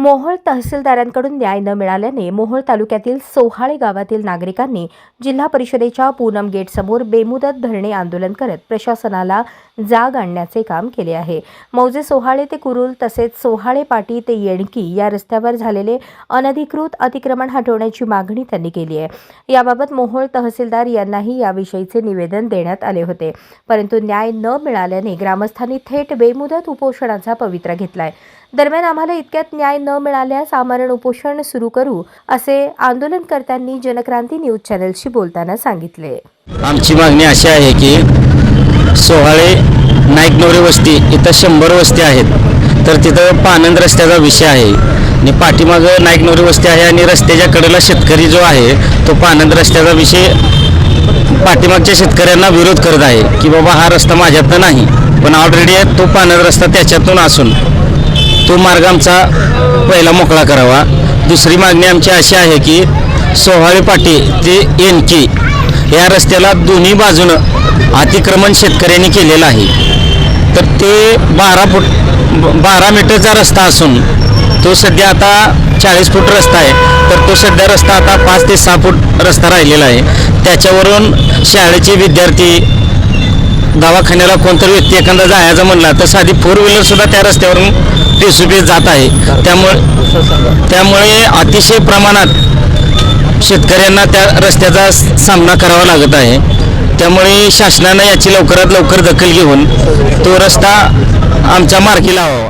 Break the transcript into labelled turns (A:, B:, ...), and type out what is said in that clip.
A: मोहोळ तहसीलदारांकडून न्याय न मिळाल्याने मोहोळ तालुक्यातील सोहाळे गावातील नागरिकांनी जिल्हा परिषदेच्या पूनम गेटसमोर बेमुदत धरणे आंदोलन करत प्रशासनाला जाग आणण्याचे काम केले आहे. मौजे सोहाळे ते कुरुल तसेच सोहाळे पाटी ते येणकी या रस्त्यावर झालेले अनधिकृत अतिक्रमण हटवण्याची मागणी त्यांनी केली आहे. याबाबत मोहोळ तहसीलदार यांनाही याविषयीचे निवेदन देण्यात आले होते. परंतु न्याय न मिळाल्याने ग्रामस्थांनी थेट बेमुदत उपोषणाचा पवित्रा घेतलाय. दरम्यान आम्हाला इतक्यात न्याय न मिळाल्यास आमरण उपोषण सुरू करू असे आंदोलनकर्त्यांनी जनक्रांती न्यूज चॅनलशी बोलताना सांगितले.
B: आमची मागणी अशी आहे की सोहाळे नाईक नवरे वस्ती इथं शंभर वस्ती आहेत. तर तिथं पानंद रस्त्याचा विषय आहे. आणि पाठीमागं नाईक वस्ती आहे आणि रस्त्याच्या कडेला शेतकरी जो आहे तो पानंद रस्त्याचा विषय पाठीमागच्या शेतकऱ्यांना विरोध करत आहे की बाबा हा रस्ता माझ्यातनं नाही पण ऑलरेडी तो पानंद रस्ता त्याच्यातून असून. तो मार्ग आमचा पहिला मोकळा करावा. दुसरी मागणी आमची अशी आहे की सोहाळे पाटी ते एनकी या रस्त्याला दोन्ही बाजूनं अतिक्रमण शेतकऱ्यांनी केलेलं आहे. तर ते बारा फूट बारा मीटरचा रस्ता असून तो सध्या आता चाळीस फूट रस्ता आहे. तर तो सध्या रस्ता आता पाच ते सहा फूट रस्ता राहिलेला आहे. त्याच्यावरून शाळेचे विद्यार्थी दवाखान्याला कोणतरी व्यक्ती एखादा जायचं म्हणला तर साधी फोर व्हीलर सुद्धा त्या रस्त्यावरून पेसुपेस जात आहे. त्यामुळे त्यामुळे अतिशय प्रमाणात शेतकऱ्यांना त्या रस्त्याचा सामना करावा लागत आहे. त्यामुळे शासनानं याची लवकरात लवकर दखल घेऊन तो रस्ता आमच्या मार्गी लावावा.